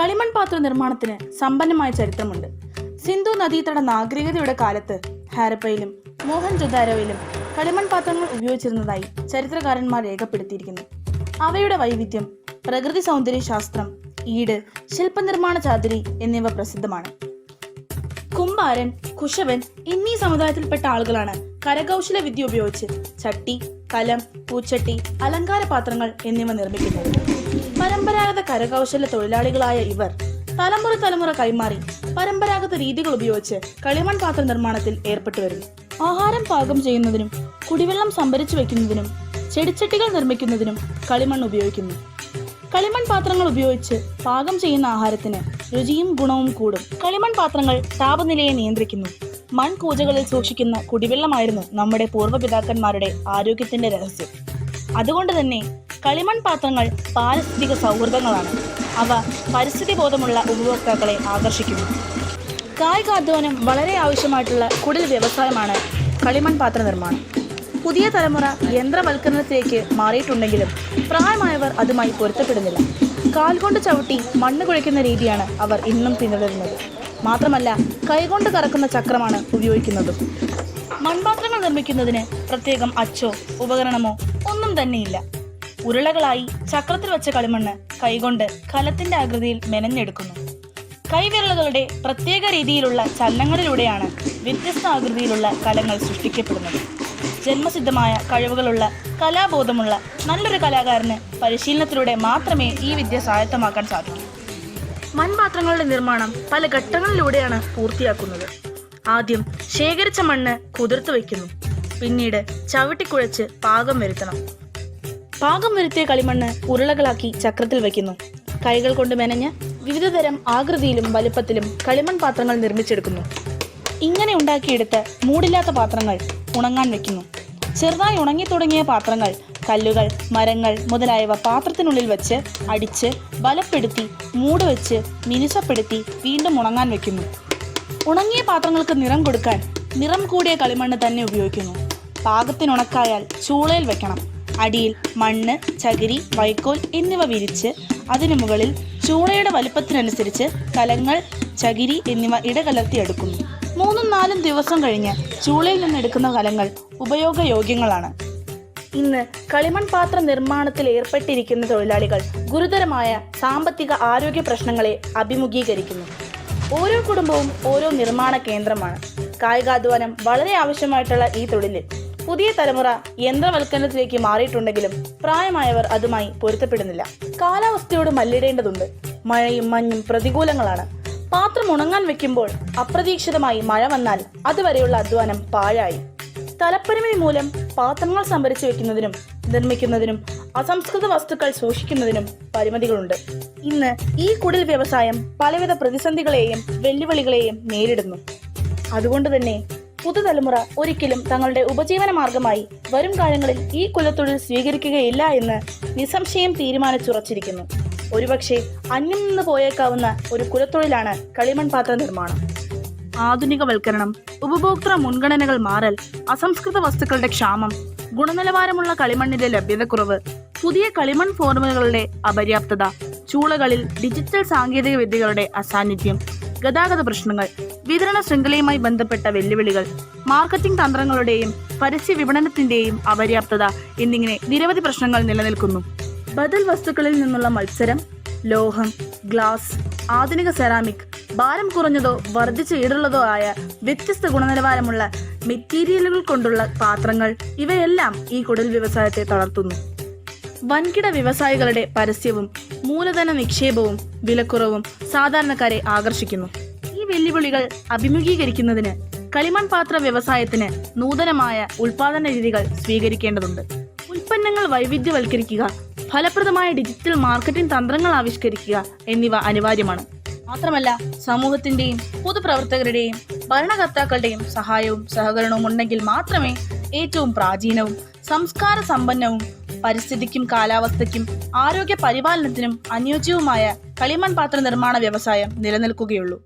കളിമൺ പാത്ര നിർമ്മാണത്തിന് സമ്പന്നമായ ചരിത്രമുണ്ട്. സിന്ധു നദീതട നാഗരികതയുടെ കാലത്ത് ഹാരപ്പയിലും മോഹൻ ജുദാരോയിലും കളിമൺ പാത്രങ്ങൾ ഉപയോഗിച്ചിരുന്നതായി ചരിത്രകാരന്മാർ രേഖപ്പെടുത്തിയിരിക്കുന്നു. അവയുടെ വൈവിധ്യം പ്രകൃതി സൗന്ദര്യ ശാസ്ത്രം ഈട് ശില്പനിർമ്മാണ ചാതുരി എന്നിവ പ്രസിദ്ധമാണ്. കുമ്പാരൻ കുശവൻ എന്നീ സമുദായത്തിൽപ്പെട്ട ആളുകളാണ് കരകൗശല വിദ്യ ഉപയോഗിച്ച് ചട്ടി കലം പൂച്ചട്ടി അലങ്കാര പാത്രങ്ങൾ എന്നിവ നിർമ്മിക്കുന്നത്. പരമ്പരാഗത കരകൗശല തൊഴിലാളികളായ ഇവർ തലമുറ തലമുറ കൈമാറി പരമ്പരാഗത രീതികൾ ഉപയോഗിച്ച് കളിമൺ പാത്ര നിർമ്മാണത്തിൽ ഏർപ്പെട്ടു വരുന്നു. ആഹാരം പാകം ചെയ്യുന്നതിനും കുടിവെള്ളം സംഭരിച്ചു വെക്കുന്നതിനും ചെടിച്ചട്ടികൾ നിർമ്മിക്കുന്നതിനും കളിമൺ ഉപയോഗിക്കുന്നു. കളിമൺ പാത്രങ്ങൾ ഉപയോഗിച്ച് പാകം ചെയ്യുന്ന ആഹാരത്തിന് രുചിയും ഗുണവും കൂടും. കളിമൺ പാത്രങ്ങൾ താപനിലയെ നിയന്ത്രിക്കുന്നു. മൺകൂജകളിൽ സൂക്ഷിക്കുന്ന കുടിവെള്ളമായിരുന്നു നമ്മുടെ പൂർവപിതാക്കന്മാരുടെ ആരോഗ്യത്തിന്റെ രഹസ്യം. അതുകൊണ്ട് തന്നെ കളിമൺ പാത്രങ്ങൾ പാരിസ്ഥിതിക സൗഹൃദങ്ങളാണ്. അവ പരിസ്ഥിതി ബോധമുള്ള ഉപഭോക്താക്കളെ ആകർഷിക്കുന്നു. കായികാധ്വാനം വളരെ ആവശ്യമായിട്ടുള്ള കുടിൽ വ്യവസായമാണ് കളിമൺ പാത്ര നിർമ്മാണം. പുതിയ തലമുറ യന്ത്രവൽക്കരണത്തിലേക്ക് മാറിയിട്ടുണ്ടെങ്കിലും പ്രായമായവർ അതുമായി പൊരുത്തപ്പെടുന്നില്ല. കാൽ കൊണ്ട് ചവിട്ടി മണ്ണ് കുഴയ്ക്കുന്ന രീതിയാണ് അവർ ഇന്നും പിന്തുടരുന്നത്. മാത്രമല്ല കൈകൊണ്ട് കറക്കുന്ന ചക്രമാണ് ഉപയോഗിക്കുന്നത്. മൺപാത്രങ്ങൾ നിർമ്മിക്കുന്നതിന് പ്രത്യേകം അച്ചോ ഉപകരണമോ ഒന്നും തന്നെയില്ല. ഉരുളകളായി ചക്രത്തിൽ വെച്ച കളിമണ്ണ് കൈകൊണ്ട് കലത്തിന്റെ ആകൃതിയിൽ മെനഞ്ഞെടുക്കുന്നു. കൈവിരലുകളുടെ പ്രത്യേക രീതിയിലുള്ള ചലനങ്ങളിലൂടെയാണ് വ്യത്യസ്ത ആകൃതിയിലുള്ള കലങ്ങൾ സൃഷ്ടിക്കപ്പെടുന്നത്. ജന്മസിദ്ധമായ കഴിവുകളുള്ള കലാബോധമുള്ള നല്ലൊരു കലാകാരന് പരിശീലനത്തിലൂടെ മാത്രമേ ഈ വിദ്യ സ്വായത്തമാക്കാൻ സാധിക്കൂ. മൺപാത്രങ്ങളുടെ നിർമ്മാണം പല ഘട്ടങ്ങളിലൂടെയാണ് പൂർത്തിയാക്കുന്നത്. ആദ്യം ശേഖരിച്ച മണ്ണ് കുതിർത്തു വയ്ക്കുന്നു പിന്നീട് ചവിട്ടിക്കുഴച്ച് പാകം വരുത്തണം. പാകം വരുത്തിയ കളിമണ്ണ് ഉരുളകളാക്കി ചക്രത്തിൽ വയ്ക്കുന്നു കൈകൾ കൊണ്ട് മെനഞ്ഞ് വിവിധതരം ആകൃതിയിലും വലുപ്പത്തിലും കളിമൺ പാത്രങ്ങൾ നിർമ്മിച്ചെടുക്കുന്നു. ഇങ്ങനെ ഉണ്ടാക്കിയെടുത്ത് മൂടില്ലാത്ത പാത്രങ്ങൾ ഉണങ്ങാൻ വെക്കുന്നു. ചെറുതായി ഉണങ്ങി തുടങ്ങിയ പാത്രങ്ങൾ കല്ലുകൾ മരങ്ങൾ മുതലായവ പാത്രത്തിനുള്ളിൽ വെച്ച് അടിച്ച് ബലപ്പെടുത്തി മൂട് വെച്ച് മിനുസപ്പെടുത്തി വീണ്ടും ഉണങ്ങാൻ വെക്കുന്നു. ഉണങ്ങിയ പാത്രങ്ങൾക്ക് നിറം കൊടുക്കാൻ നിറം കൂടിയ കളിമണ്ണ് തന്നെ ഉപയോഗിക്കുന്നു. പാകത്തിനുണക്കായാൽ ചൂളയിൽ വെക്കണം. അടിയിൽ മണ്ണ് ചകിരി വൈക്കോൽ എന്നിവ വിരിച്ച് അതിനു മുകളിൽ ചൂളയുടെ വലുപ്പത്തിനനുസരിച്ച് കലങ്ങൾ ചകിരി എന്നിവ ഇടകലർത്തിയെടുക്കുന്നു മൂന്നും നാലും ദിവസം കഴിഞ്ഞ് ചൂളയിൽ നിന്നെടുക്കുന്ന കലങ്ങൾ ഉപയോഗയോഗ്യങ്ങളാണ്. ഇന്ന് കളിമൺ പാത്ര നിർമ്മാണത്തിൽ ഏർപ്പെട്ടിരിക്കുന്ന തൊഴിലാളികൾ ഗുരുതരമായ സാമ്പത്തിക ആരോഗ്യ പ്രശ്നങ്ങളെ അഭിമുഖീകരിക്കുന്നു. ഓരോ കുടുംബവും ഓരോ നിർമ്മാണ കേന്ദ്രമാണ്. കായികാധ്വാനം വളരെ ആവശ്യമായിട്ടുള്ള ഈ തൊഴിലിൽ പുതിയ തലമുറ യന്ത്രവൽക്കരണത്തിലേക്ക് മാറിയിട്ടുണ്ടെങ്കിലും പ്രായമായവർ അതുമായി പൊരുത്തപ്പെടുന്നില്ല. കാലാവസ്ഥയോട് മല്ലിടേണ്ടതുണ്ട്. മഴയും മഞ്ഞും പ്രതികൂലങ്ങളാണ്. പാത്രം ഉണങ്ങാൻ വെക്കുമ്പോൾ അപ്രതീക്ഷിതമായി മഴ വന്നാൽ അതുവരെയുള്ള അധ്വാനം പാഴായി. സ്ഥലപ്പരിമിതി മൂലം പാത്രങ്ങൾ സംഭരിച്ചു വെക്കുന്നതിനും നിർമ്മിക്കുന്നതിനും അസംസ്കൃത വസ്തുക്കൾ സൂക്ഷിക്കുന്നതിനും പരിമിതികളുണ്ട്. ഇന്ന് ഈ കുടിൽ വ്യവസായം പലവിധ പ്രതിസന്ധികളെയും വെല്ലുവിളികളെയും നേരിടുന്നു. അതുകൊണ്ട് തന്നെ പുതുതലമുറ ഒരിക്കലും തങ്ങളുടെ ഉപജീവന മാർഗമായി വരും കാലങ്ങളിൽ ഈ കുലത്തൊഴിൽ സ്വീകരിക്കുകയില്ല എന്ന് നിസംശയം തീരുമാനിച്ചുറച്ചിരിക്കുന്നു. ഒരുപക്ഷെ അന്യം നിന്ന് പോയേക്കാവുന്ന ഒരു കുലത്തൊഴിലാണ് കളിമൺ പാത്ര നിർമ്മാണം ആധുനികവൽക്കരണം ഉപഭോക്തൃ മുൻഗണനകൾ മാറൽ അസംസ്കൃത വസ്തുക്കളുടെ ക്ഷാമം ഗുണനിലവാരമുള്ള കളിമണ്ണിന്റെ ലഭ്യതക്കുറവ് പുതിയ കളിമൺ ഫോർമുലകളുടെ അപര്യാപ്തത ചൂളകളിൽ ഡിജിറ്റൽ സാങ്കേതിക വിദ്യകളുടെ അസാന്നിധ്യം ഗതാഗത പ്രശ്നങ്ങൾ വിതരണ ശൃംഖലയുമായി ബന്ധപ്പെട്ട വെല്ലുവിളികൾ മാർക്കറ്റിംഗ് തന്ത്രങ്ങളുടെയും പരസ്യ വിപണനത്തിന്റെയും അപര്യാപ്തത എന്നിങ്ങനെ നിരവധി പ്രശ്നങ്ങൾ നിലനിൽക്കുന്നു. ബദൽ വസ്തുക്കളിൽ നിന്നുള്ള മത്സരം ലോഹം ഗ്ലാസ് ആധുനിക സെറാമിക് ഭാരം കുറഞ്ഞതോ വർദ്ധിച്ച ഈടുള്ളതോ ആയ വ്യത്യസ്ത ഗുണനിലവാരമുള്ള മെറ്റീരിയലുകൾ കൊണ്ടുള്ള പാത്രങ്ങൾ ഇവയെല്ലാം ഈ കുടൽ വ്യവസായത്തെ തളർത്തുന്നു. വൻകിട വ്യവസായികളുടെ പരസ്യവും മൂലധന നിക്ഷേപവും വിലക്കുറവും സാധാരണക്കാരെ ആകർഷിക്കുന്നു. ഈ വെല്ലുവിളികൾ അഭിമുഖീകരിക്കുന്നതിന് കളിമൺ പാത്ര വ്യവസായത്തിന് നൂതനമായ ഉൽപാദന രീതികൾ സ്വീകരിക്കേണ്ടതുണ്ട്. ഉൽപ്പന്നങ്ങൾ വൈവിധ്യവൽക്കരിക്കുക ഫലപ്രദമായ ഡിജിറ്റൽ മാർക്കറ്റിംഗ് തന്ത്രങ്ങൾ ആവിഷ്കരിക്കുക എന്നിവ അനിവാര്യമാണ്. മാത്രമല്ല സമൂഹത്തിന്റെയും പൊതുപ്രവർത്തകരുടെയും ഭരണകർത്താക്കളുടെയും സഹായവും സഹകരണവും ഉണ്ടെങ്കിൽ മാത്രമേ ഏറ്റവും പ്രാചീനവും സംസ്കാര സമ്പന്നവും പരിസ്ഥിതിക്കും കാലാവസ്ഥയ്ക്കും ആരോഗ്യ പരിപാലനത്തിനും അനുയോജ്യവുമായ കളിമൺ പാത്ര നിർമ്മാണ വ്യവസായം നിലനിൽക്കുകയുള്ളൂ.